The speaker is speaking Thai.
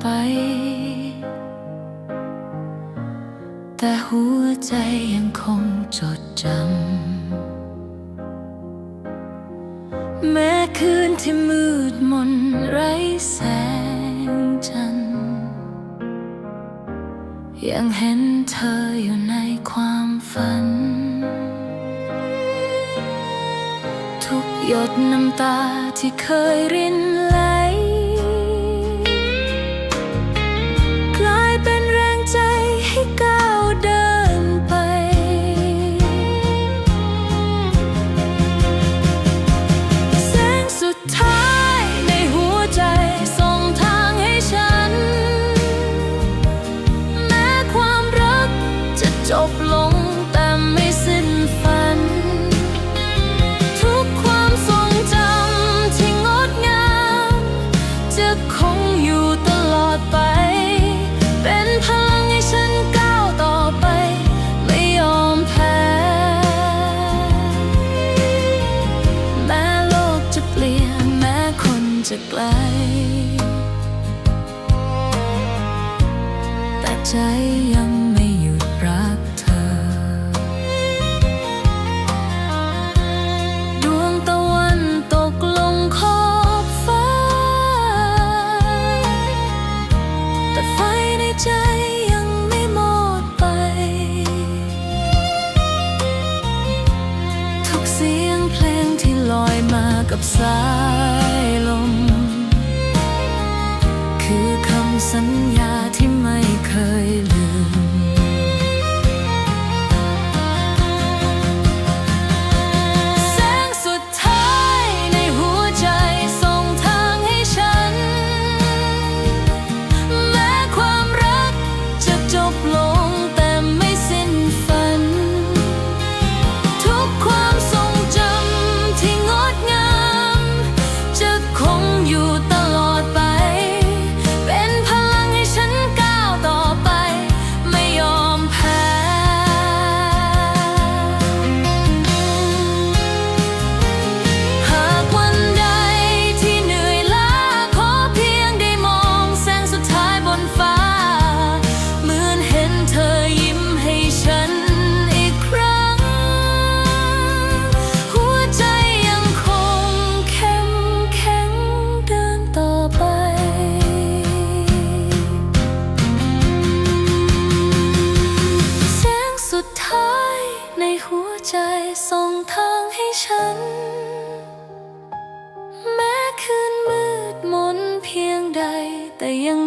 ไป แต่หัวใจยังคงจดจำ แม้คืนที่มืดมนไร้แสงจันทร์ยังเห็นเธออยู่ในความฝัน ทุกหยดน้ำตาที่เคยรินไหล คงอยู่ตลอดไป เป็นพลังให้ฉันก้าวต่อไป ไม่ยอมแพ้ แม้โลกจะเปลี่ยน แม้คนจะไกล แต่ใจยัง ใจยังไม่หมดไป ทุกเสียงเพลงที่ลอยมากับสายลม คือคำสัญญาที่ไม่เคยลืม แม้คืนมืดมนเพียงใด แต่ยังมี